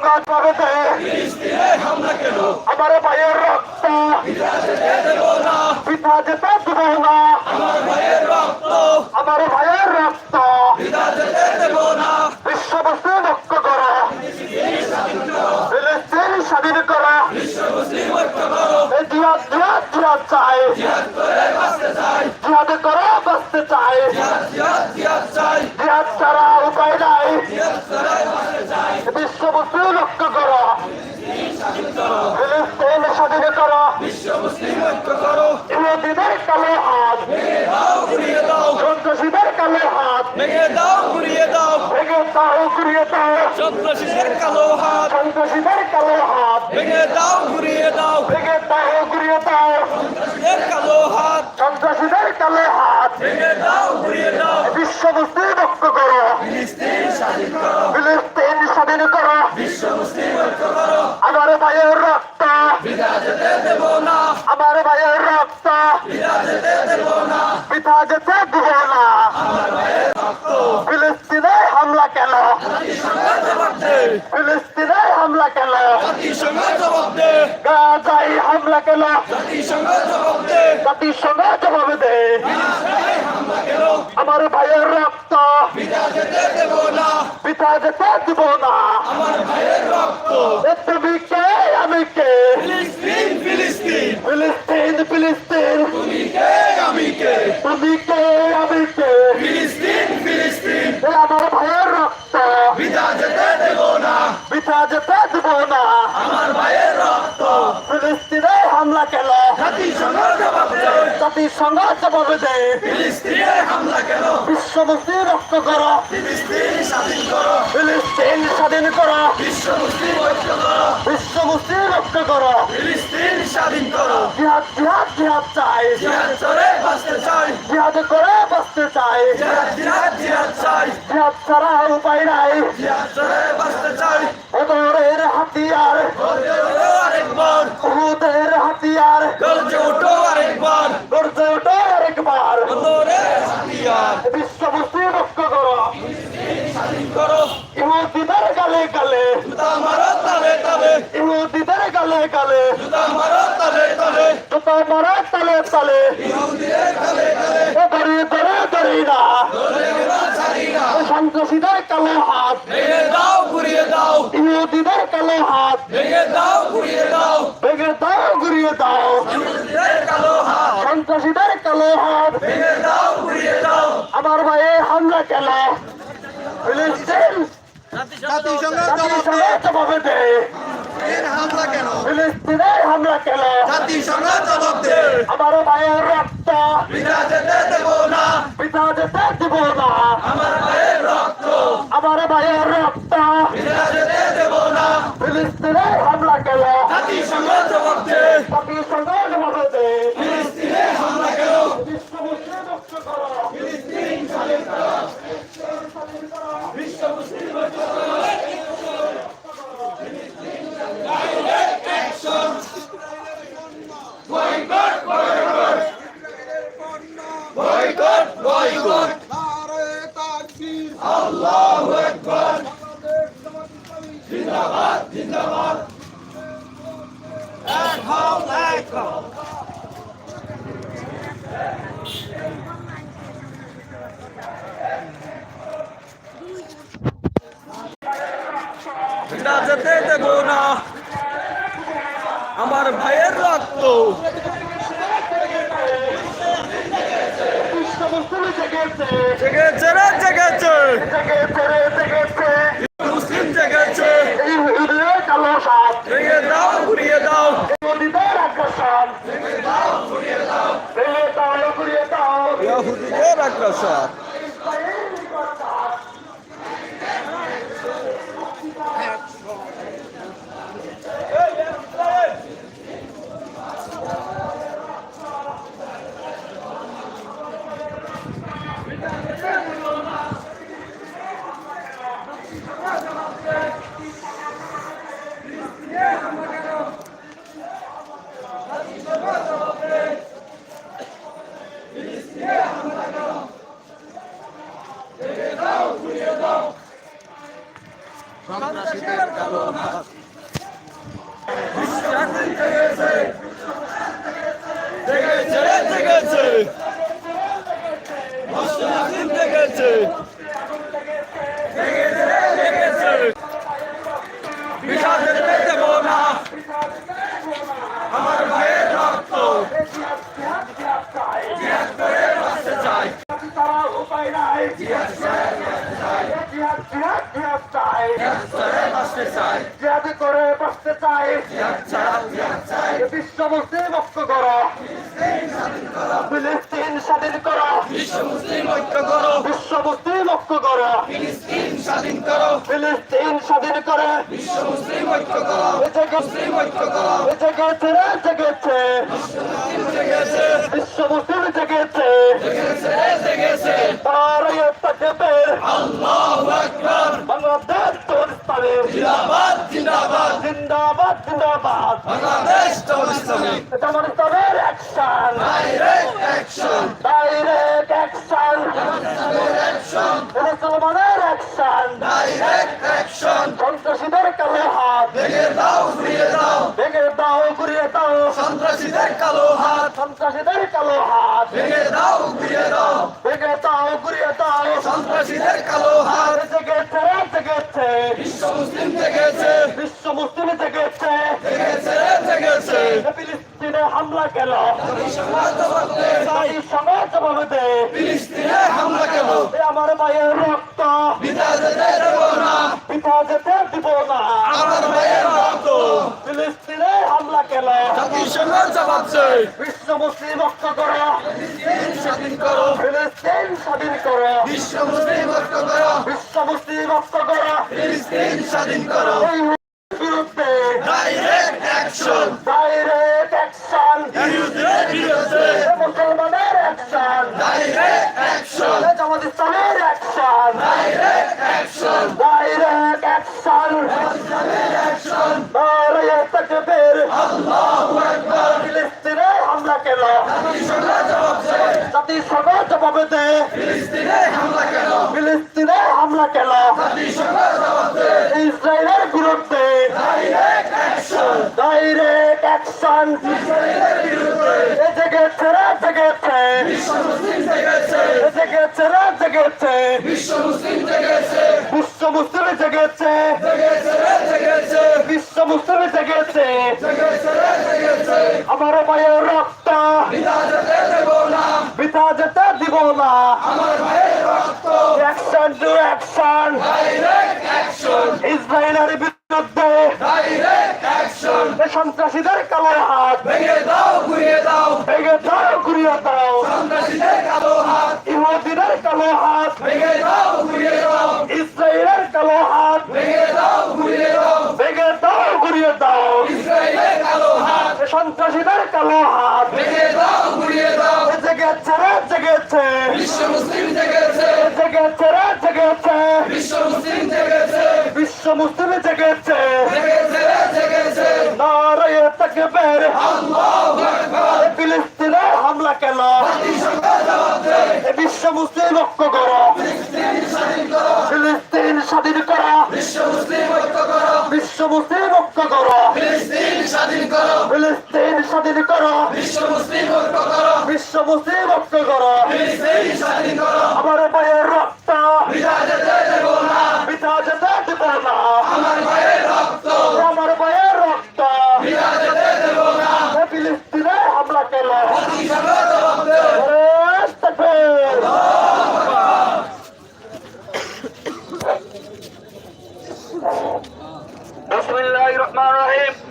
সংঘাত কেন আমার ভাইয়ের রক্ত। পিতা যেতে দেব না আমার ভাইয়ের রক্ত। বিশ্ববস্তু মুক্ত করো ফিলিস্তিন স্বাধীন করো জিহাদ জিহাদ জিহাদ চাই জিহাদ করে বাঁচতে চাই বিশ্ববস্তু লক্ষ্য করো। ফিলিস্তিন স্বাধীন করো। ইহুদিদের কালো হাত। সন্ত্রাসীদের কালো হাত। ভেঙে দাও ঘুরিয়ে দাও। ভেঙে দাও ঘুরিয়ে দাও। সন্ত্রাসীদের কালো হাত। সন্ত্রাসীদের কালো হাত। ভেঙে দাও ঘুরিয়ে দাও। ভেঙে দাও ঘুরিয়ে দাও। সন্ত্রাসীদের কালো হাত। সন্ত্রাসীদের কালো হাত। ভেঙে দাও ঘুরিয়ে দাও। বিশ্ববস্তু লক্ষ্য করো। ফিলিস্তিন স্বাধীন করো। বিশ্ব মুসলিম ঐক্য করো আমার ভাইয়ের রক্ত। বিদা যেতে দেব না আমার ভাইয়ের রক্ত। বিদা যেতে দেব না পিতা যেতে দিব না। ফিলিস্তিনে হামলা কেন? ফিলিস্তিনে হামলা কেন? জাতিসংঘ জবাব দে গাজাই হামলা কেন? জাতিসংঘ জবাব দে জাতিসংঘ জবাব দে হামলা কেন আমার ভাইয়ের রক্ত বিদা যেতে দেব না পিতা যেতে দিব না। আমার ভাইয়ের রক্ত। তুমি কে আমি কে? ফিলিস্তিন ফিলিস্তিন। তুমি কে আমি কে? তুমি কে আমি কে? ফিলিস্তিন ফিলিস্তিন। আমার ভাইয়ের রক্ত। বিদা যেতে দেব না। পিতা যেতে দিব না। আমার ভাইয়ের রক্ত। ফিলিস্তিনে হামলা কেন? দে জাতিসংঘ জবাব দে ফিলিস্তিনে হামলা কেন? বিশ্বমুক্তি রক্ত করো। ফিলিস্তিন স্বাধীন করো। বিশ্ব মুসলিম রক্ত করো। জিহাদ জিহাদ জিহাদ চাই। জিহাদ করে বাঁচতে চাই। জিহাদ ছাড়া উপায় নাই জিহাদ করে বাঁচতে চাই ওদের হাতিয়ার গর্জে ওঠো আরেকবার উহুদের হাতিয়ার গর্জে ওঠো আরেকবার গর্জে ওঠো আরেকবার ওরে হাতিয়ার বিশ্বমুক্তি রক্ত করো স্বাধীন করো ইহুদিদের গালে গালে জুতা মারো তালে তালে ইহুদিদের গালে গালে জুতা মারো তালে তালে। জুতা মারা তালে তালে। ইহুদিদের কালে কালে। ও ধরে ধরে ধরে না। ধরে ওরা ছাড়ি না। ও সন্ত্রাসীদের কালো হাত। ভেঙে দাও ঘুরিয়ে দাও। ইহুদিদের কালো হাত। ভেঙে দাও ঘুরিয়ে দাও। ভেঙে দাও ঘুরিয়ে দাও। ইহুদিদের কালো হাত। সন্ত্রাসীদের কালো হাত। ভেঙে দাও ঘুরিয়ে দাও। আমার ভাইয়ে হামলা কেন ফিলিস্তিন জাতিসংঘ জবাব। দে হামলা কেন? ফিলিস্তিনে হামলা কেন? জাতিসংঘ জবাব দে। আমার ভাইয়ের রক্ত। বিনা যেতে দেব না। পিতা যেতে দিব না। আমার ভাইয়ের রক্ত। আমার ভাইয়ের রক্ত। বিনা যেতে দেব না। ফিলিস্তিনে হামলা কেন? জাতিসংঘ জবাব দে জাতিসংঘ জবাব দে ফিলিস্তিনে হামলা কেন বিশ্ব মুসলিম রক্ত করো ফিলিস্তিন স্বাধীন করো বিশ্ব মুসলিম ঐক্য করো। Boycott, boycott. Boycott, boycott. আল্লাহু আকবার। জিন্দাবাদ, জিন্দাবাদ। এক হও, এক হও। এটা যেতে দেব না আমার ভাইয়ের রক্ত জেগেছে জেগেছে জেগেছে সন্ত্রাসীদের কালো। হাত দেখেছে জেগেছে জেগেছে জেগেছে স্বাধীন জেগেছে জেগেছে জেগেছে বিষাদ দেব না আমার ভাইয়ের রক্ত জিহাদ করে বাঁচতে চাই তারা উপায় নাই জিহাদ জিহাদ জিহাদ চাই করে বাঁচতে চাই জিহাদ করে বাঁচতে চাই। বিশ্ব মুসলিম মুক্ত করো। ফিলিস্তিন স্বাধীন করো। বিশ্ব মুসলিম ঐক্য করো। বিশ্ব মুসলিম মুক্ত করো ফিলিস্তিন স্বাধীন করো। ফিলিস্তিন স্বাধীন করে বিশ্ব মুসলিম ঐক্য করো মুসলিম ঐক্য করো জেগেছে রে জেগেছে জেগেছে বিশ্ব মুসলিম জেগেছে জেগেছে জেগেছে তারাই আল্লাহু আকবার। বাংলাদেশ তোরস্তানে জিন্দাবাদ জিন্দাবাদ। জিন্দাবাদ জিন্দাবাদ। বাংলাদেশ ইসলামী এটা ইসলামের action direct action direct action action মুসলমানের অ্যাকশন ডাইরেক্ট অ্যাকশন সন্ত্রাসীদের কালো হাত। ভেঙে দাও ঘুরিয়ে দাও। ভেঙে দাও ঘুরিয়ে দাও। সন্ত্রাসীদের কালো হাত। সন্ত্রাসীদের কালো হাত ভেঙে দাও ঘুরিয়ে দাও। ভেঙে দাও ঘুরিয়ে দাও। সন্ত্রাসীদের কালো হাত জেগেছে জেগেছে বিশ্ব মুসলিম জেগেছে। বিশ্ব মুসলিম জেগেছে। জেগেছে জেগেছে। ফিলিস্তিনে হামলা কেন? সমাজ জবাব দে ফিলিস্তিনে হামলা কেন? আমার মায়ের রক্ত। বিদায় যেতে দেব না। পিতা যেতে দিব না আমার ভাইয়ের রক্ত ফিলিস্তিনে হামলা কেন জাতিসংঘ জবাব চাই বিশ্ব মুসলিম ঐক্য করো। স্বাধীন করো। ফিলিস্তিন স্বাধীন করো। বিশ্ব মুসলিম ঐক্য করো। বিশ্ব মুসলিম ঐক্য করো। ফিলিস্তিন স্বাধীন করো। কেন? জাতিসংঘ জবাব দে। ফিলিস্তিনে হামলা কেন? ইসরায়েলের বিরুদ্ধে ডাইরেক্ট অ্যাকশন জেগেছে রে জেগেছে। বিশ্ব মুসলিম জেগেছে। এ জেগেছে। বিশ্ব মুসলিম জেগেছে। বিশ্ব মুসলিম জেগেছে। আমার মায়ের রক্ত বিদায় যেতে দেব না বিতা যেতে দিব না। অ্যাকশন টু অ্যাকশন ইসরায়েলের বিরুদ্ধে। সন্ত্রাসীদের কালো হাত। ভেঙে দাও ঘুরিয়ে দাও। ভেঙে দাও ঘুরিয়ে দাও। সন্ত্রাসীদের কালো হাত। ইহুদিদের কালো হাত। ভেঙে দাও ঘুরিয়ে দাও। ইসরায়েলের কালো হাত। ভেঙে দাও ঘুরিয়ে দাও। ভেঙে দাও ঘুরিয়ে দাও। ইসরায়েলের কালো হাত। সন্ত্রাসীদের কালো হাত। ভেঙে দাও ঘুরিয়ে দাও। জেগেছে রে জেগেছে। বিশ্ব মুসলিম জেগেছে। জেগেছে রে জেগেছে। বিশ্ব মুসলিম জেগেছে। বিশ্ব মুসলিম জেগেছে। জেগেছে জেগেছে। নারায়ে তাকবীর। আল্লাহু আকবার। ফিলিস্তিনে হামলা কেন? বিশ্ব মুসলিম ঐক্য করো। ফিলিস্তিন স্বাধীন করো। ফিলিস্তিন স্বাধীন করো। বিশ্ব মুসলিম ঐক্য করো। বিশ্ব মুসলিম ঐক্য করো ফিলিস্তিন স্বাধীন করো ফিলিস্তিন স্বাধীন করো বিশ্ব মুসলিম ঐক্য করো বিশ্ব মুসলিম স্বাধীন করো। আমার পায়ের রক্ত